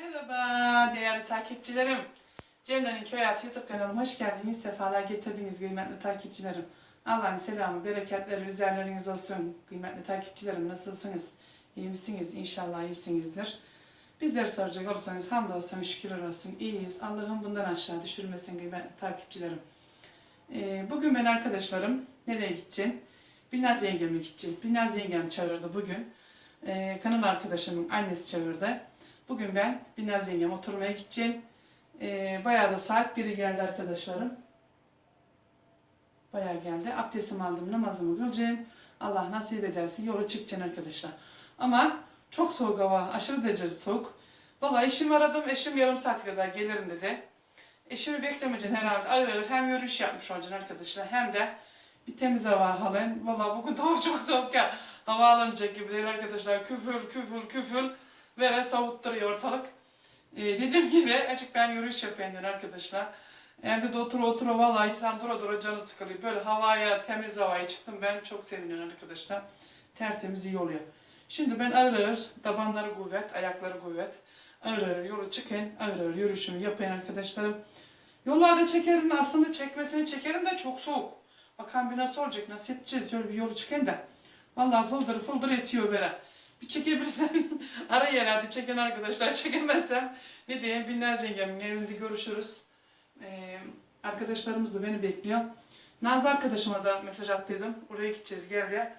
Merhaba değerli takipçilerim. Cemre'nin Köy Hayatı YouTube kanalıma hoş geldiniz. Sefalar getirdiniz kıymetli takipçilerim. Allah'ın selamı, bereketleri üzerleriniz olsun. Kıymetli takipçilerim nasılsınız? İyi misiniz? İnşallah iyisinizdir. Bizleri soracak olursanız hamdolsun, şükürler olsun. İyiyiz. Allah'ım bundan aşağı düşürmesin kıymetli takipçilerim. Ee, bugün ben arkadaşlarım nereye gideceğim? Binnaz yengeme gideceğim. Binnaz yengem çağırdı bugün. Ee, kanal arkadaşımın annesi çağırdı. Bugün ben Binnaz yengem oturmaya gideceğim. Ee, bayağı da saat 1'i geldi arkadaşlarım. Bayağı geldi. Abdestimi aldım, namazımı kılacağım. Allah nasip ederse yola çıkacağım arkadaşlar. Ama çok soğuk hava, aşırı derece soğuk. Vallahi eşimi aradım, eşim yarım saat kadar gelirim dedi. Eşimi beklemeyeceksin herhalde. Arır hem yürüyüş yapmış olacaksın arkadaşlar hem de bir temiz hava alın. Vallahi bugün hava çok soğuk ya. Hava alınacak gibi değil arkadaşlar. Küfür, küfür, küfür. Vere savutturuyor ortalık. Ee, dediğim gibi açık ben yürüyüş diyor arkadaşlar. Evde de otur otur vallahi insan dura dura canı sıkılıyor. Böyle havaya, temiz havaya çıktım ben çok seviniyorum arkadaşlar. Tertemiz iyi oluyor. Şimdi ben ağır ağır, tabanları kuvvet, ayakları kuvvet. Ağır ağır yolu çıkın, ağır ağır yürüyüşümü yapayım arkadaşlarım. Yollarda çekerim aslında çekmesini çekerim de çok soğuk. Bakalım bir nasıl olacak, nasıl edeceğiz şöyle bir yolu çıkın da. Vallahi fıldır fıldır esiyor böyle. Bir çekebilirsen ara yer hadi çeken arkadaşlar çekemezsem ne diyeyim Binnaz yengemin evinde görüşürüz. Ee, arkadaşlarımız da beni bekliyor. Nazlı arkadaşıma da mesaj attıydım. Oraya gideceğiz gel ya.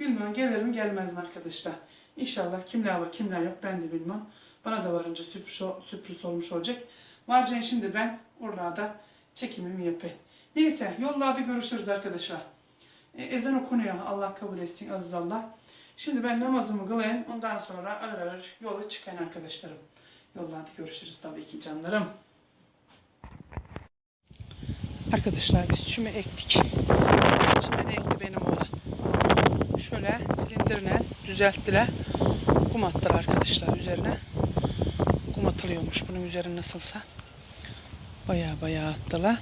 Bilmiyorum gelir mi gelmez mi arkadaşlar. İnşallah kimler var kimler yok ben de bilmem. Bana da varınca sürpriz, sürpriz olmuş olacak. Varacağım şimdi ben oralarda çekimimi yapayım. Neyse yollarda görüşürüz arkadaşlar. E, ezan okunuyor. Allah kabul etsin aziz Allah. Şimdi ben namazımı kılayım. Ondan sonra ağır ağır yola çıkayım arkadaşlarım. Yollarda görüşürüz tabii ki canlarım. Arkadaşlar biz çüme ektik. Çüme ekti benim oğlan. Şöyle silindirle düzelttiler. Kum attılar arkadaşlar üzerine. Kum atılıyormuş bunun üzerine nasılsa. Baya baya attılar.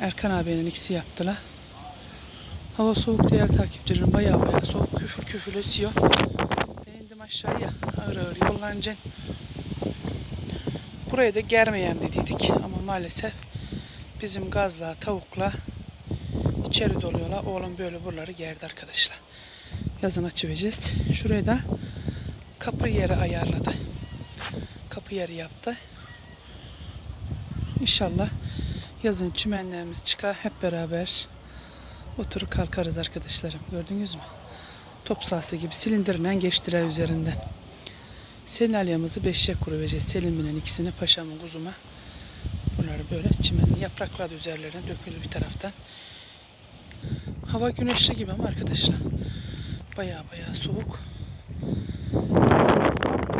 Erkan abinin ikisi yaptılar. Hava soğuk diğer takipçilerim baya baya soğuk küfür küfür esiyor. Ben indim aşağıya ağır ağır yollanacaksın. Buraya da germeyen dediydik ama maalesef bizim gazla tavukla içeri doluyorlar. Oğlum böyle buraları gerdi arkadaşlar. Yazın açıvereceğiz. Şuraya da kapı yeri ayarladı. Kapı yeri yaptı. İnşallah yazın çimenlerimiz çıkar hep beraber oturup kalkarız arkadaşlarım. Gördünüz mü? Top sahası gibi silindirle geçtiler üzerinden. Selin alyamızı beşe kuracağız. Selim'in ikisini paşamın kuzuma. Bunları böyle çimenin yapraklar da üzerlerine dökülür bir taraftan. Hava güneşli gibi ama arkadaşlar. Baya baya soğuk.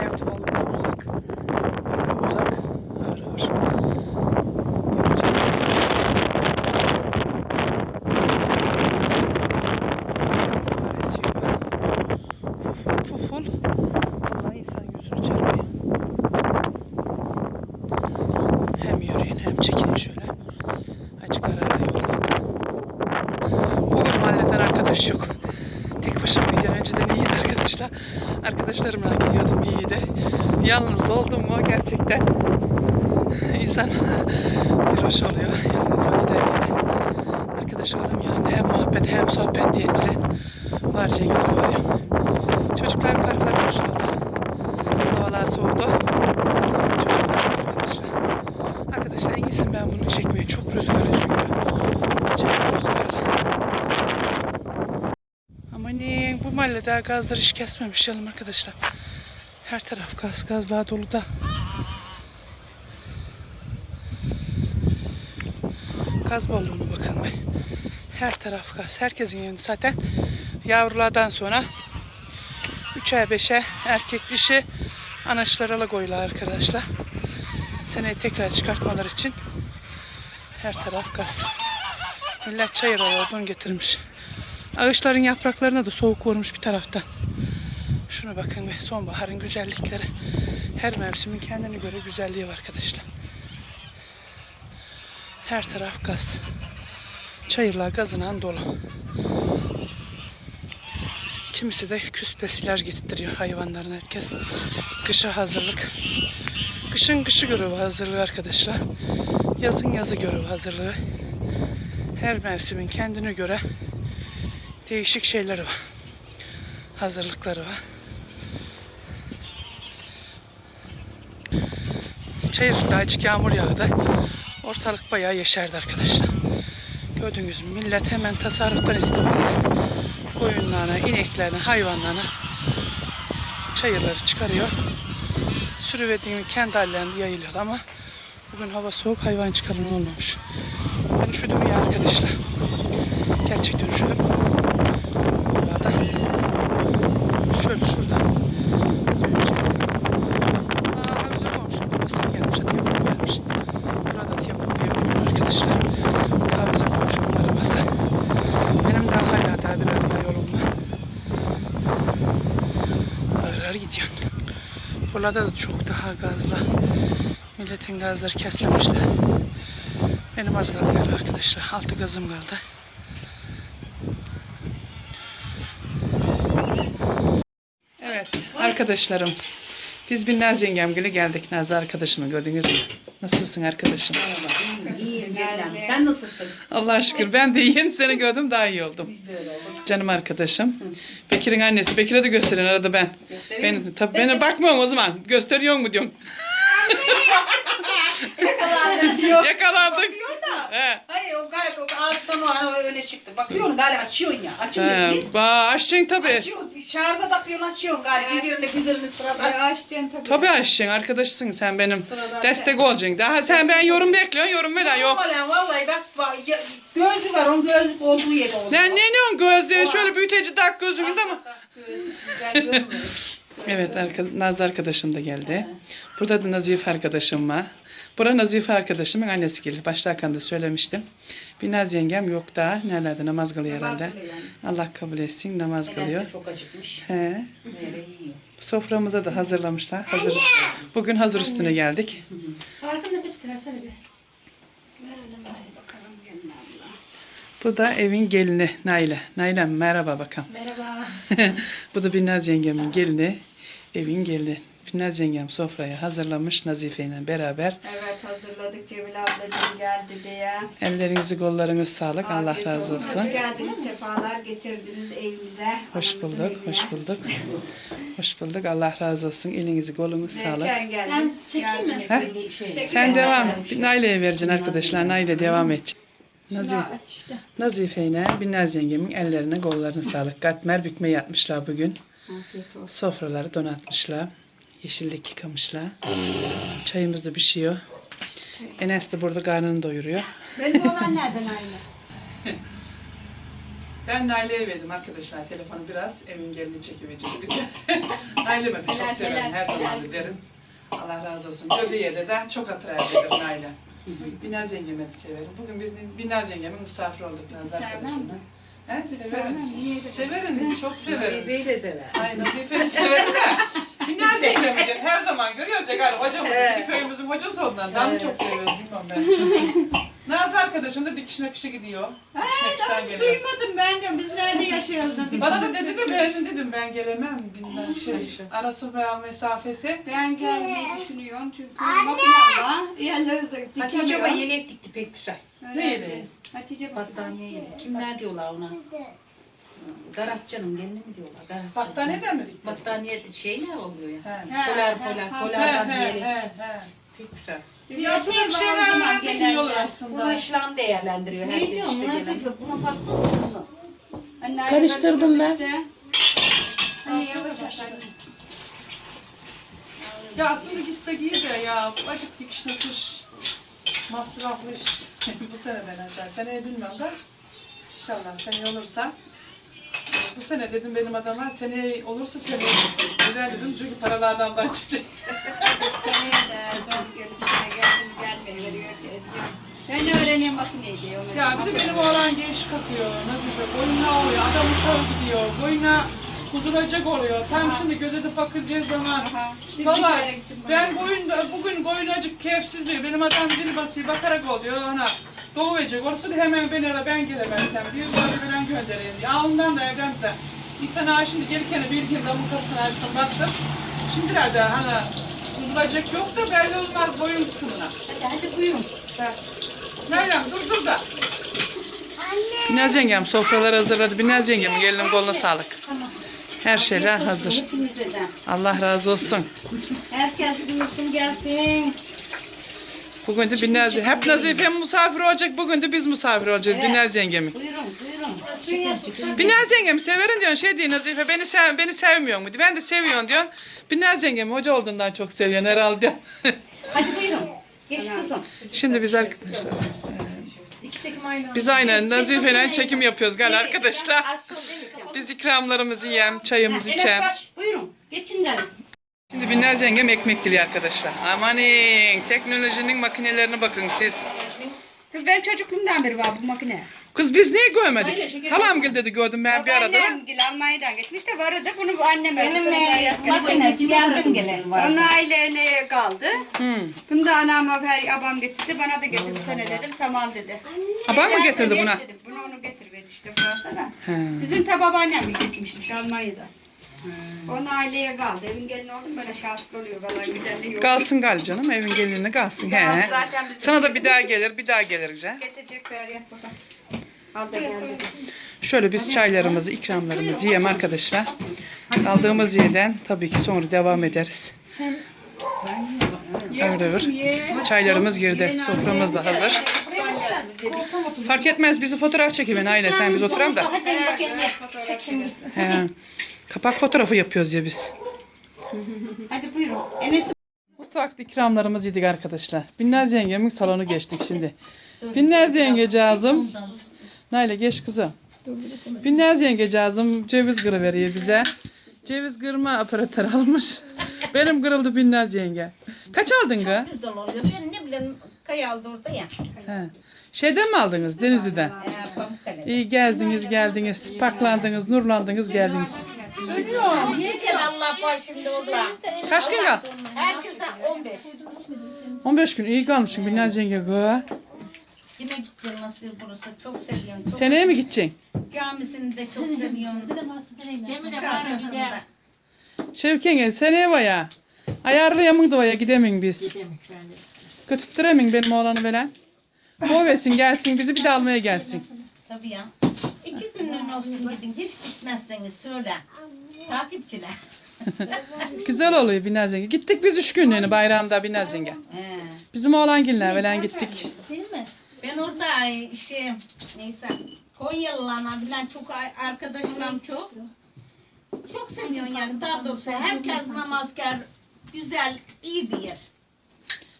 Evet vallahi uzak. Bayağı uzak. Ağır ağır. Fuful fuful. Vallahi insan yüzünü çarpıyor. Hem yürüyün hem çekin şöyle. Açık ara ara yollayın. Bugün mahalleden arkadaş yok. Tek başıma gideceğim. Önceden iyiydi arkadaşlar. Arkadaşlarımla gidiyordum iyiydi. Yalnız da oldum mu gerçekten insan bir hoş oluyor. Yalnız giderken. Arkadaş oldum yanında hem muhabbet hem diyeceğim. Varca yeri var ya. Çocuklar parklar boş oldu. Havalar soğudu. Çocuklar arkadaşlar. Arkadaşlar en iyisi ben bunu çekmeye çok rüzgarlı çünkü. Acayip rüzgarlı. Amanin bu mahallede gazlar hiç kesmemiş yanım arkadaşlar. Her taraf gaz gazlığa dolu da. Gaz balonu bakın be. Her taraf gaz. Herkesin yanı zaten yavrulardan sonra 3'e 5'e erkek dişi anaçlara koyuyorlar arkadaşlar. Seneye tekrar çıkartmaları için her taraf gaz. Millet çayır odun getirmiş. Ağaçların yapraklarına da soğuk vurmuş bir taraftan. Şuna bakın ve sonbaharın güzellikleri. Her mevsimin kendine göre güzelliği var arkadaşlar. Her taraf gaz. Çayırlar gazından dolu. Kimisi de küspe silaj getirtiyor hayvanların herkes. Kışa hazırlık. Kışın kışı görevi hazırlığı arkadaşlar. Yazın yazı görevi hazırlığı. Her mevsimin kendine göre değişik şeyleri var. Hazırlıkları var. Çayırlıkta açık yağmur yağdı. Ortalık bayağı yeşerdi arkadaşlar. Gördüğünüz mü millet hemen tasarruftan istifade koyunlarına, ineklerine, hayvanlarına çayırları çıkarıyor. Sürüverdiğimi kendi hallerinde yayılıyor ama bugün hava soğuk hayvan çıkarımı olmamış. Ben üşüdüm ya arkadaşlar. Gerçekten üşüdüm. Burada şöyle şuradan önce Aa, bizim komşum babası gelmiş, hadi yapıp gelmiş. Burada da yapıp yapıyor arkadaşlar. Daha bizim komşumun arabası. Benim daha hala daha biraz daha yolum var. Ağır ağır gidiyorum. Buralarda da çok daha gazla. Milletin gazları kesmemişler. Benim az kaldı yarı arkadaşlar. Altı gazım kaldı. Evet arkadaşlarım. Biz bir Naz yengemgile geldik. Nazlı arkadaşımı gördünüz mü? Nasılsın arkadaşım? İyiyim Ceylan. Sen nasılsın? Allah'a şükür ben de iyiyim. Seni gördüm daha iyi oldum. Biz de öyle olduk. Canım arkadaşım. Bekir'in annesi. Bekir'e de gösterin arada ben. Göstereyim? Ben tabii beni bakmıyorum o zaman. Gösteriyor mu diyorum. Yok. Yakalandık. Bakıyor da. He. Hayır o galiba o ağızdan o öyle çıktı. Bakıyorsun galiba açıyorsun ya. Açıyoruz He. biz. Ba, açacaksın tabii. Açıyoruz. Şarja takıyorsun açıyorsun galiba. Birbirine birbirine sıradan. açacaksın tabii. Tabii açacaksın. Arkadaşsın sen benim. Sıradan. Destek olacaksın. Daha sen ben yorum bekliyorsun. Yorum veren yok. Vallahi vallahi bak bak, ya- gözlük var onun gözlük olduğu yer oldu. Ne ne ne o gözleri şöyle büyüteci tak gözümün ama. Güzel görünmüyor. Evet arka, Nazlı arkadaşım da geldi. Burada da Nazife arkadaşım var. Bura Nazife arkadaşımın annesi gelir. Başlarken de söylemiştim. Bir Naz yengem yok daha. Nerelerde namaz kılıyor herhalde. Allah kabul etsin namaz kılıyor. Çok acıkmış. He. Soframıza da hazırlamışlar. Hazır. Bugün hazır üstüne geldik. Farkında peçete versene bir. Bu da evin gelini Naile. Naile merhaba bakalım. Merhaba. Bu da Binnaz yengemin gelini. Evin gelini. Binnaz yengem sofraya hazırlamış Nazife ile beraber. Evet hazırladık Cemil ablacığım geldi diye. Ellerinizi kollarınız sağlık. Allah Afiyet razı olsun. olsun. Hoş geldiniz, sefalar getirdiniz evimize. Hoş bulduk, evine. hoş bulduk. Hoş bulduk. Allah razı olsun. Elinizi kolunuz sağlık. Erken geldik. Ben çekeyim mi? Yardım ettik. Şey, Sen devam. Naile'ye vereceksin arkadaşlar. Naile devam et. Nazi, Şunu aç işte. Nazife ile Binnaz yengemin ellerine kollarına sağlık. Katmer bükme yapmışlar bugün. Afiyet olsun. Sofraları donatmışlar. Yeşillik yıkamışlar. Çayımız da pişiyor. Enes de burada karnını doyuruyor. Benim olan nereden aynı? Ben Naile'ye verdim arkadaşlar telefonu biraz. Evin gelini çekiverecek bize. Naile'me de çok severim. Her zaman da derim. Allah razı olsun. Göbeğe de çok hatır eder Naile. Binaz yengemi de severim. Bugün biz Binaz yengemin misafir olduk Naz Sevmem arkadaşımla. mi? He, severim. Niye de- Severim, çok severim. Nadibe'yi de sever. Ay Nazife'yi severim de. Binaz yengemi de her zaman görüyoruz ya galiba hocamız, Evet. iki köyümüzün hocası olduğundan daha mı Evet. çok seviyoruz bilmiyorum ben. Nazlı arkadaşım da dikiş nakışa gidiyor. Dikiş nakıştan geliyor. Duymadım ben de biz nerede yaşıyoruz dedim. Bana da dedi de ben dedim ben gelemem bilmem şey. Arası veya mesafesi. Ben gelmeyi düşünüyorum çünkü makinamla yerleriz Hatice baba yelek dikti pek güzel. Ne yeleği? Hatice bak. Battaniye yelek. Kimler diyorlar ona? Garatçanın gelini mi diyorlar? Garatçanın. Battaniye de mi diktin? Battaniye şey ne oluyor ya? He. Polar polar polardan he yelek. he he. Pek güzel. Bir Ya aslında bir esnaf şeyler olur aslında. Kumaşlan değerlendiriyor Ne diyorsun? işte yapıyor? Buna bakmıyor musun? Anne, Karıştırdım ben. işte. Hani yavaş yavaş. Ya aslında gitsek iyi de ya acık dikiş nakış masraflı iş. bu sene ben aşağı. Seneye bilmem de. İnşallah seneye olursa. Bu sene dedim benim adama seneye olursa seneye. Neden dedim çünkü paralardan da çıkacak. Seneye de zor gerisine geldim gelmeye veriyor diyor. Ben öğreneyim makineyi diyor. Ya bir de benim oğlan genç kalkıyor. Nasıl be? Boyuna oluyor. Adam uşağı gidiyor. Boyuna huzuracak oluyor. Tam şimdi göze de bakılacağı zaman. Aha. Şimdi Valla bir kere gittim ben bana. boyun bugün boyunacık keyifsiz diyor. Benim adam dil basıyor bakarak oluyor ona. Doğu. Orası da hemen beni ara ben gelemezsem diyor. Böyle falan göndereyim diyor. Aa, ondan da evden de Bir sene şimdi gelirken bir iki damın kapısını açtım baktım. Şimdilerde hani uzulacak yok da belli olmaz boyun kısmına. Hadi buyurun. Nalan dur dur da. Binaz yengem sofraları hazırladı. Binaz yengemin elinin koluna sağlık. Her şeyler hazır. Hepinize de. Allah razı olsun. Herkes buyursun gelsin. Bugün de Binaz hep Nazifem misafir olacak. Bugün de biz misafir olacağız Evet. Binaz yengemin. Buyurun buyurun. Binaz yengem severin diyorsun. Şey diyor Nazife beni sev beni sevmiyor mu? diyor. Ben de seviyorsun diyorsun. Binaz yengem hoca olduğundan çok seviyorsun herhalde diyor. Hadi buyurun. Geç kızım. Şimdi biz arkadaşlar. İki çekim aynı Biz aynen Nazife'yle çekim yapıyoruz galiba arkadaşlar. Biz ikramlarımızı yiyem, çayımızı içem. Buyurun. Geçin de. Şimdi Binaz yengem ekmek diliyor arkadaşlar. Amanin teknolojinin makinelerine bakın siz. Kız benim çocukluğumdan beri var bu makine. Kız biz niye görmedik? Halam gel dedi gördüm ben bir arada. Annem gel Almanya'dan getirmiş de vardı bunu bu annem Benim makine geldim gele. Onun ailene kaldı. Hmm. Bunu da anama her abam getirdi. Bana da getirsene dedim. Tamam dedi. Abam mı getirdi sen buna? Dedim. Bunu onu getirmedi işte burası da. He. Bizim de babaannem getirmişmiş Almanya'da. Onun aileye kaldı. Evin gelini oldum böyle şanslı oluyor. Vallahi güzelliği yok. Kalsın gal canım evin gelinine kalsın. He. Zaten bizim Sana da bir daha gelir bir daha gelir güzel. Getirecekler yap bakalım. Al da. Şöyle biz çaylarımızı ikramlarımızı yiyem arkadaşlar. Kaldığımız yerden tabii ki sonra devam ederiz. Öyle Çaylarımız girdi. Soframız da hazır. Fark etmez bizi fotoğraf çekiven aile sen biz oturam da. He. Kapak fotoğrafı yapıyoruz ya biz. Hadi buyurun. Enes Mutfakta ikramlarımızı yedik arkadaşlar. Binnaz yengemin salonu geçtik şimdi. Binnaz yengecağızım. Naile geç kızım. Binnaz yengecağızım ceviz kırı veriyor bize. Ceviz kırma aparatör almış. Benim kırıldı Binnaz yenge. Kaç aldın kız? güzel oluyor. Ben ne bileyim kaya aldı orada ya. He. Şeyden mi aldınız Denizli'den? Ee, Pamukkale. İyi gezdiniz geldiniz. Paklandınız, nurlandınız geldiniz. Ölüyorum. Gel Allah var şimdi orada? Kaç gün kal? Herkese 15. 15 gün iyi kalmışsın Binnaz yenge kız. Yine gideceğim nasıl burası. Çok seviyorum. Çok Seneye mi gideceksin? Camisini de çok seviyorum. Cemile Çarşısında. Şevki yenge seneye baya. Ayarlayamın da baya gidemin biz. Götürtüremin benim oğlanı böyle. Bovesin gelsin bizi bir de almaya gelsin. Tabii ya. İki günlüğüne olsun gidin. Hiç gitmezseniz söyle. Takipçiler. Güzel oluyor Binaz yenge. Gittik biz üç günlüğüne bayramda Binaz yenge. He. Bizim oğlan günler falan gittik. Değil mi? Ben orada şey neyse Konyalılarla bilen çok arkadaşlarım çok. Çok seviyorum yani daha doğrusu herkes namazkar güzel iyi bir yer.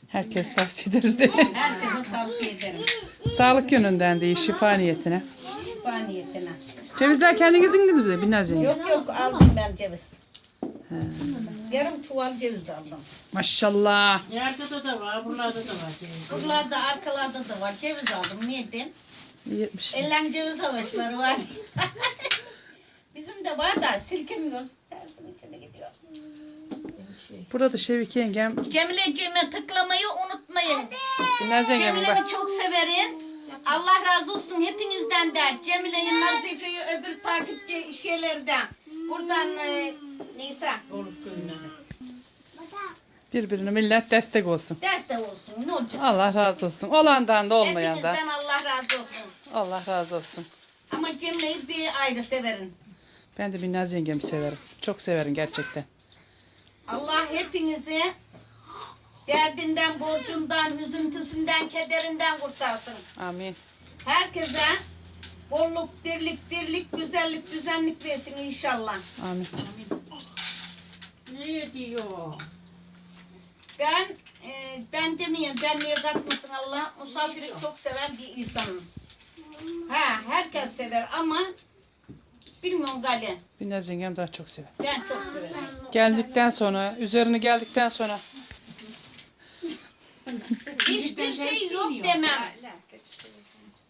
Herkes tavsiye ederiz de. Herkese tavsiye ederim. Sağlık yönünden değil şifa niyetine. Niyetine. Cevizler kendinizin gibi de yenge. Yok yok aldım ben ceviz. He. Yarım çuval ceviz aldım. Maşallah. Yerde de var, buralarda da var. Buralarda arkalarda da var ceviz aldım. Neden? İyi etmiş. Ellen ceviz avaçları var. Bizim de var da silkemiyoruz. Tersin içine gidiyor. Burada Şevki yengem. Cemile'cime tıklamayı unutmayın. Binaz yengemin bak. Cemile'mi çok severim. Allah razı olsun hepinizden de. Cemile'yi, Nazife'yi, öbür takipçi şeylerden. Buradan e, neyse. Olur Birbirine millet destek olsun. Destek olsun. Ne olacak? Allah razı olsun. Olandan da olmayan da. Hepinizden Allah razı olsun. Allah razı olsun. Ama Cemile'yi bir ayrı severim. Ben de Binaz yengemi severim. Çok severim gerçekten. Allah hepinizi derdinden, borcundan, üzüntüsünden, kederinden kurtarsın. Amin. Herkese bolluk, dirlik, dirlik, güzellik, düzenlik versin inşallah. Amin. Ne diyor? Ben e, ben demeyeyim, ben niye katmasın Allah. Misafiri çok seven bir insanım. Ha, herkes sever ama bilmiyorum Gali. Binaz yengem daha çok sever. Ben çok severim. Geldikten sonra, üzerine geldikten sonra Hiçbir şey yok demem.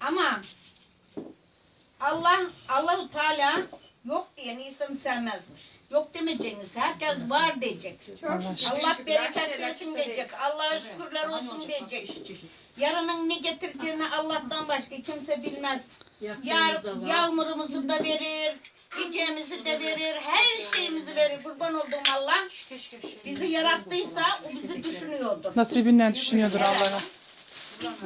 Ama Allah Allahu Teala yok diyen insanı sevmezmiş. Yok demeyeceğiniz. Herkes var diyecek. Allah. Allah bereket versin diyecek. Allah'a şükürler olsun diyecek. Yarının ne getireceğini Allah'tan başka kimse bilmez. Yar, yağmurumuzu da verir. Yiyeceğimizi de verir, her şeyimizi verir. Kurban olduğum Allah. Bizi yarattıysa o bizi düşünüyordu. Nasibinden düşünüyordur Allah'a.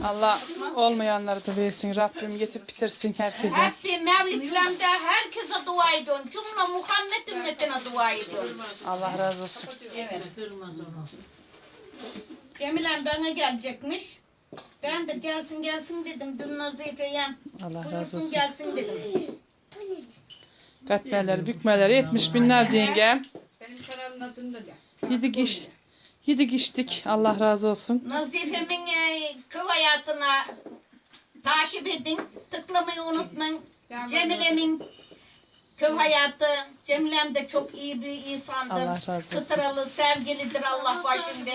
Allah olmayanları da versin. Rabbim getirip bitirsin herkese. Hep bir mevlidlerinde herkese dua ediyorum. Cümle Muhammed ümmetine dua ediyorum. Allah razı olsun. Evet. Cemilen bana gelecekmiş. Ben de gelsin gelsin dedim. Dün Nazife'ye Allah razı buyursun olsun. gelsin dedim. Katmerler, bükmeler etmiş Binnaz yengem. Benim kanalın adını da de. Yedik iş, yedik içtik. Allah razı olsun. Nazife'min e, köy hayatına takip edin. Tıklamayı unutmayın. Cemile'min köy hayatı. Cemilem de çok iyi bir insandır. Allah razı olsun. Kıtıralı, sevgilidir Allah başında.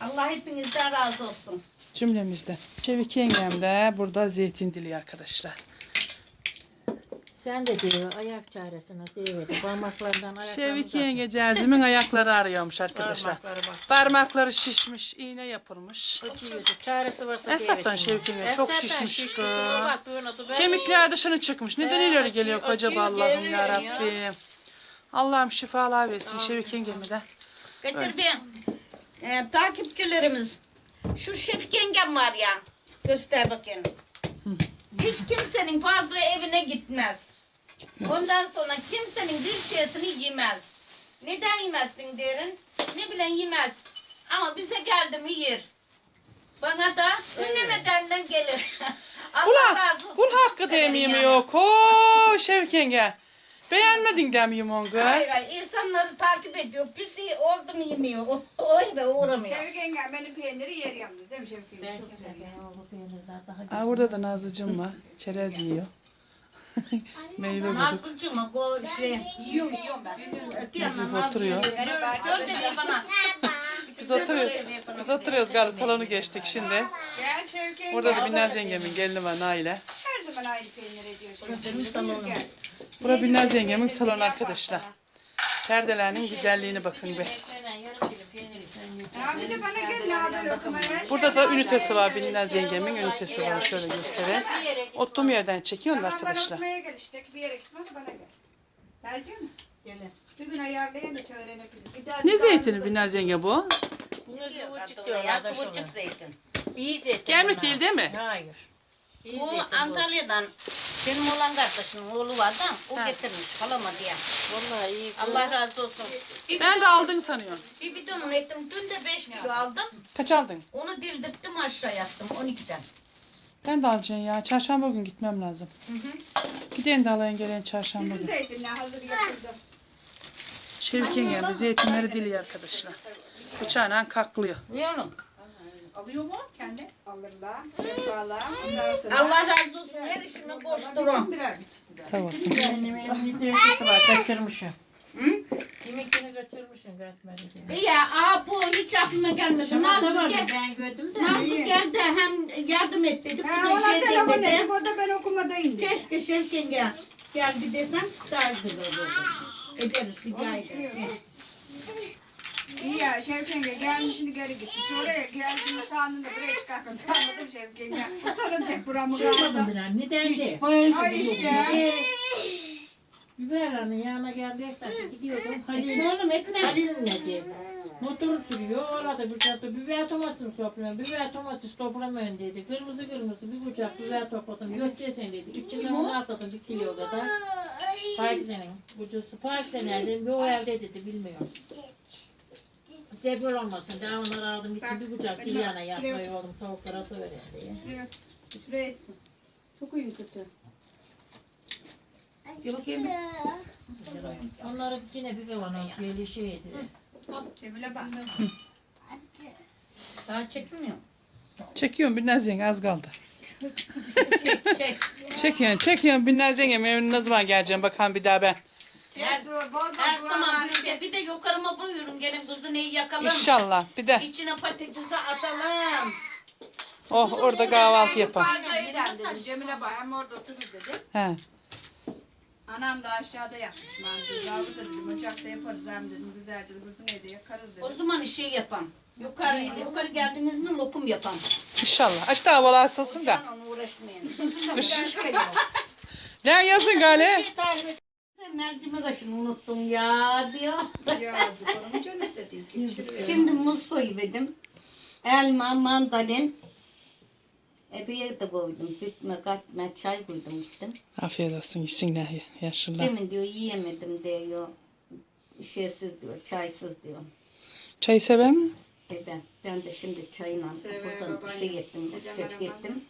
Allah hepinizden razı olsun. Cümlemizde. Çevik yengem de burada zeytin dili arkadaşlar. Sen de diyor ayak çaresine diyor. Parmaklarından ayaklarını Şevik uzatma. yengeceğizimin ayakları ağrıyormuş arkadaşlar. Parmakları bak. Parmakları şişmiş, iğne yapılmış. Acıyordu. Çaresi varsa Esat'tan diyevesin. Şevik yenge çok şişmiş şişmiş. kız. Kemikler dışına çıkmış. Neden ileri acıyor, geliyor acaba acıyor, Allah'ım geliyor ya ya. Rabbim. Allah'ım şifalar versin Şevik yengemi de. Getir bir. Ee, takipçilerimiz. Şu Şefik yengem var ya. Göster bakayım. Hiç kimsenin fazla evine gitmez. Ondan sonra kimsenin bir şeysini yemez. Neden yemezsin derin? Ne bilen yemez. Ama bize geldi mi yer. Bana da ünlemedenden gelir. Allah Kul, razı olsun. kul hakkı demeyeyim Yani. yok. Oo Şevik yenge. Beğenmedin demeyeyim onu. Hayır hayır insanları takip ediyor. Pisi oldu mu yemiyor. O, o eve uğramıyor. Şevik yengem benim peyniri yer yalnız değil mi Şevik Ben yengem? çok daha Aa, burada da Nazlıcığım var. Çerez yiyor. Meyve bulduk. Nazlıcığım o şey. Yiyorum yiyorum ben. Öte yandan Nazif oturuyor. arkadaşım- dedi bana. Biz oturuyoruz. Biz oturuyoruz galiba salonu geçtik şimdi. Gel. Burada da Binnaz yengemin gelini var Naile. Her zaman aynı peynir ediyor Şevik Benim yengem. salonum. Gel. Bura Binnaz yengemin salonu arkadaşlar. Perdelerinin güzelliğine bakın be. Bir de bana gel haber okumaya. Burada da ünitesi var. Binnaz yengemin ünitesi var. Şöyle göstereyim. Oturduğum yerden çekiyorlar Tamam bana arkadaşlar. okumaya gel işte. Bir yere gitme de bana gel. Gelecek mi? Gelin. Bir gün ayarlayın da öğrenebilir. Bir daha Ne zeytini Binnaz yenge bu? Bunlar Diyor kıvırcık ya diyorlar da kıvırcık zeytin. İyi zeytin bunlar. değil değil mi? Hayır. Bu zeytin. Antalya'dan benim olan kardeşimin oğlu var da o Ha. getirmiş halama diye. Vallahi iyi. Allah razı olsun. Bir Ben de aldın sanıyorum. Bir bidon ettim. Dün de 5 kilo aldım. Kaç aldın? Onu dildirttim aşağı yattım 12'den. Ben de alacağım ya. Çarşamba gün gitmem lazım. Hı hı. Gideyim de alayım gelen çarşamba Bizim gün. zeytinle hazır. Şevik yengem de zeytinleri diliyor arkadaşlar. Bıçağıyla kaklıyor. Ne oğlum? Alıyor mu kendi? Alırlar. Yaparlar. Ondan sonra. Allah razı olsun. Her işime koş durun. Birer. Sağ ol. Tepkisi var kaçırmışım. Hı? Yemekini kaçırmışım diye. İyi ya, aa bu hiç aklıma gelmedi. Nazlı gel. ben gördüm de. Nazlı geldi hem yardım et dedik. Ha de ona şey telefon dedi. ettik o da ben okumadayım dedi. Keşke Şevken gel. Gel bir desem daha güzel olurdu. Ederiz rica ederiz. İyi ya Şevket yenge gelmiş şimdi geri gitmiş. Oraya geldiğinde sandığında buraya çıkarken anladım Şevket yenge. Utanacak buramı Çıkmadım kaldı. bilen. Neden de? Ay işte. Biberanın yanına geldik de gidiyordum. Halil, Oğlum etme. Halil'in Necip. Motoru sürüyor. Orada bir kucakta biber domates topluyorum. Biber domates toplamayın dedi. Kırmızı kırmızı bir kucak biber topladım. Götüreceksin dedi. İçinden onu atladım bir kilo kadar. Park senin. Bucusu park senin. Bir o evde dedi bilmiyorum. Zebol olmasın. Daha onları aldım gittim bir kucak bir yana yapmayı oldum. Tavuklara atıvereyim diye. Şuraya, şuraya. Çok uyum kötü. Onları yine bir kavanoz böyle şey ediyor. Cemile bak. Daha çekmiyor. Çekiyorum Binnaz yenge az kaldı. Çek çek. Çekiyorsun çekiyorsun Binnaz yengem evine ne zaman geleceğim bakalım bir daha ben. Her zaman bir de, bir de yukarıma buyurun gelin kızı neyi yakalım. İnşallah bir de. İçine patatesi atalım. Oh orada kahvaltı yapalım. Cemile hem orada oturur dedi. He. Anam da aşağıda yapmış mantıyı. Yavru da dedim ocakta yaparız hem dedim güzelce kuzu ne de yakarız O dedim. zaman şey yapan. Yukarı, yukarı geldiniz mi lokum yapan. İnşallah. Aç da havalar ısınsın da. Uğraşmayın. Kış. Lan yazın gale. Mercimek aşını unuttum ya diyor. Ya zıplarımı can istedim. Şimdi muz soyuverdim. Elma, mandalin. E bir yere de koydum. Bitme, katma, çay koydum içtim. Afiyet olsun yesinler ya- yaşlılar. Demin diyor yiyemedim diyor. Şeysiz diyor, çaysız diyor. Çay sever mi? E ben, ben de şimdi çayla Sever buradan babaanne. şey ettim, Ecem çeçik aramaz. ettim.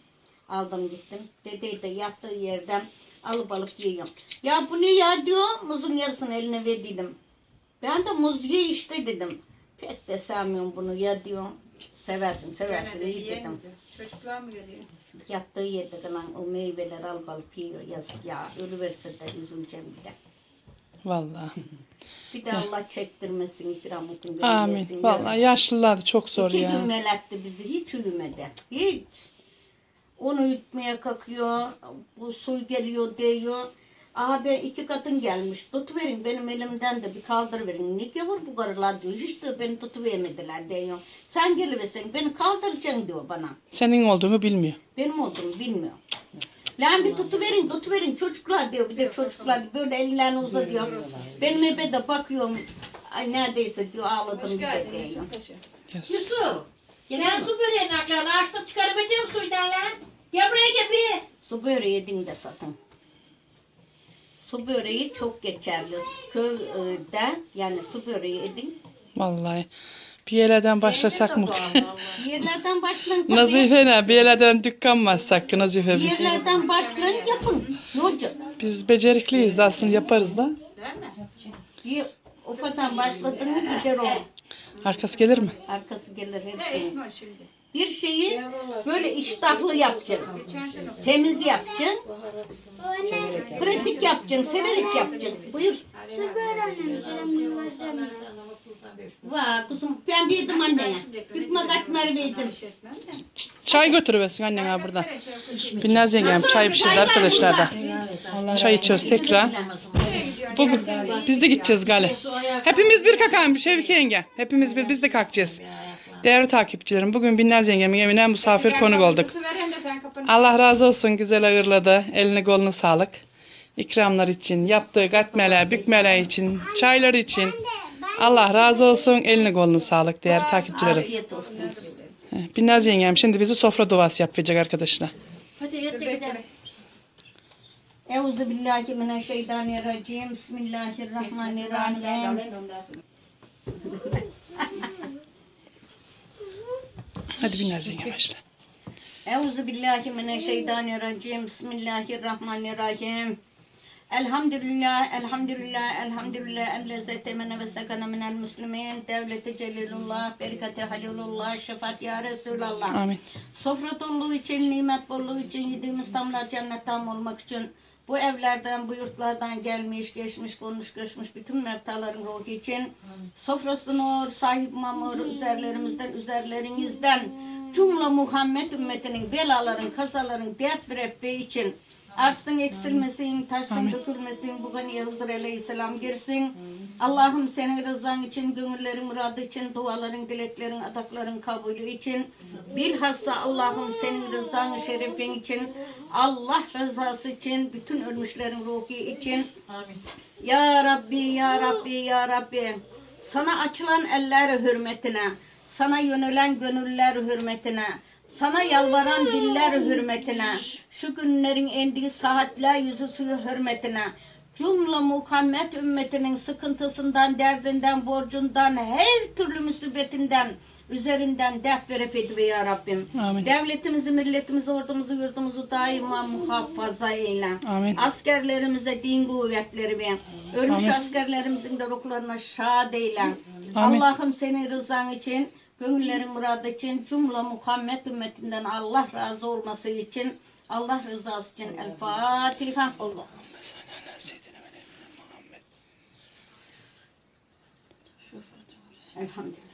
Aldım gittim. Dedeyi de yattığı yerden alıp alıp yiyorum. Ya bu ne ya diyor, muzun yarısını eline verdiydim. Ben de muz ye işte dedim. Pek de sevmiyorum bunu ya diyor. Seversin, seversin iyi dedim. Çocuklar mı geliyor? Yattığı yerde kalan o meyveler alıp alıp yiyor yazık ya. Ölüverse de üzüleceğim bir de. Vallahi. Bir de Allah çektirmesin, ikramın Amin. Vallahi yaşlılar çok zor İki ya. gün meletti bizi, hiç uyumadı. Hiç. Onu ütmeye kalkıyor, bu su geliyor diyor. Aha ben iki kadın gelmiş, tutuverin benim elimden de bir kaldırıverin. Ne gavur bu karılar diyor, hiç de beni tutuvermediler diyor. Sen geliversen beni kaldıracaksın diyor bana. Senin olduğumu bilmiyor. Benim olduğumu bilmiyor. Lan bir tutuverin, tutuverin çocuklar diyor. Bir de çocuklar böyle ellerini uzatıyor. Benim ebe de bakıyorum. Ay neredeyse diyor ağladım bir de diyor. Yusuf. Gelen su böreğini akşamına açtım çıkaramayacağım suydan lan. Gel buraya gel bir. Su böreği yedin de satın. Su böreği çok geçerli. Köyde yani su böreği yedin. Vallahi. Bir yerlerden başlasak mı? Bir yerlerden başlayın. tabii. Nazife ne? Bir yerlerden dükkan mı açsak ki Nazife Bir biz? yerlerden başlayın yapın. Ne olacak? Biz becerikliyiz de aslında yaparız da. Bir ufadan başladın mı gider o. Arkası gelir mi? Arkası gelir her şey. Bir şeyi böyle iştahlı yapacaksın. Geçen sene Temiz yapacaksın. Pratik yapacaksın. Severek yapacaksın. Buyur. Vay kuzum ben verdim annene. Bükme katmer verdim. Çay götürüversin annene buradan. Binnaz yengem çay pişirdi arkadaşlar da. Çay içiyoruz tekrar. Bugün biz de gideceğiz gale. Hepimiz bir kakan bir Şevki yenge. Hepimiz bir biz de kalkacağız. Değerli takipçilerim bugün Binnaz yengemin evine misafir konuk olduk. Allah razı olsun güzel ağırladı. Eline kolunu sağlık. İkramlar için, yaptığı katmeler, bükmeler için, çaylar için. Allah razı olsun. Eline kolunu sağlık değerli takipçilerim. Afiyet olsun. Binnaz yengem şimdi bizi sofra duası yapacak arkadaşlar. Hadi et de gidelim. Euzu billahi mineşşeytanirracim. Bismillahirrahmanirrahim. Hadi Binnaz yengem başla. Euzu billahi mineşşeytanirracim. Bismillahirrahmanirrahim. Elhamdülillah, elhamdülillah, elhamdülillah, ellezze temene ve sekana minel muslimin, devleti celilullah, bereketi halilullah, şefaat ya Resulallah. Amin. Sofra doluluğu için, nimet bolluğu için, yediğimiz tamlar cennet tam olmak için, bu evlerden, bu yurtlardan gelmiş, geçmiş, konmuş, göçmüş bütün mevtaların ruhu için, sofrası nur, sahip mamur, üzerlerimizden, üzerlerinizden, cümle Muhammed ümmetinin belaların, kazaların, dert birefte için, arsın eksilmesin, taşsın dökülmesin, bu ganiye Hızır Aleyhisselam girsin. Allah'ım senin rızan için, gönüllerin muradı için, duaların, dileklerin, adakların kabulü için, bilhassa Allah'ım senin rızan şerifin için, Allah rızası için, bütün ölmüşlerin ruhu için, Amin. ya Rabbi, Ya Rabbi, Ya Rabbi. Sana açılan eller hürmetine, sana yönelen gönüller hürmetine, sana yalvaran diller hürmetine, şu günlerin endiği saatler yüzü suyu hürmetine, cümle Muhammed ümmetinin sıkıntısından, derdinden, borcundan, her türlü musibetinden, üzerinden def verip ediver ya Rabbim. Amin. Devletimizi, milletimizi, ordumuzu, yurdumuzu daima muhafaza eyle. Amin. Askerlerimize din kuvvetleri ver. Ölmüş Amin. askerlerimizin de ruhlarına şad eyle. Allah'ım senin rızan için, gönüllerin muradı için, cümle Muhammed ümmetinden Allah razı olması için, Allah rızası için El Fatiha. Allah. Elhamdülillah.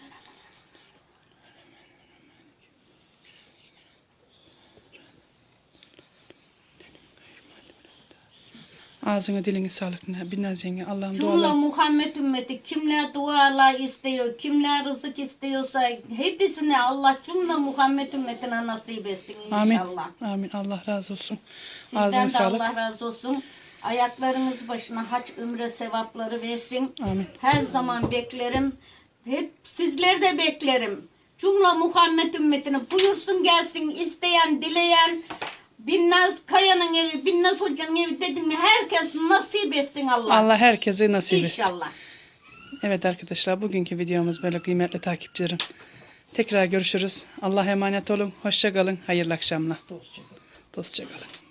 Ağzına dilini sağlık. Binnaz yenge Allah'ım Cümle dualar. Muhammed ümmeti kimler dualar istiyor, kimler rızık istiyorsa hepsine Allah cümle Muhammed ümmetine nasip etsin Amin. inşallah. Amin. Allah razı olsun. Sizden Ağzına de sağlık. Allah razı olsun. Ayaklarınız başına haç ümre sevapları versin. Amin. Her zaman beklerim. Hep sizleri de beklerim. Cumla Muhammed ümmetini buyursun gelsin isteyen, dileyen. Binnaz Kaya'nın evi, Binnaz Hoca'nın evi dedim mi herkes nasip etsin Allah. Allah herkese nasip etsin. İnşallah. Evet arkadaşlar bugünkü videomuz böyle kıymetli takipçilerim. Tekrar görüşürüz. Allah'a emanet olun. Hoşça kalın. Hayırlı akşamlar. Dostça kalın.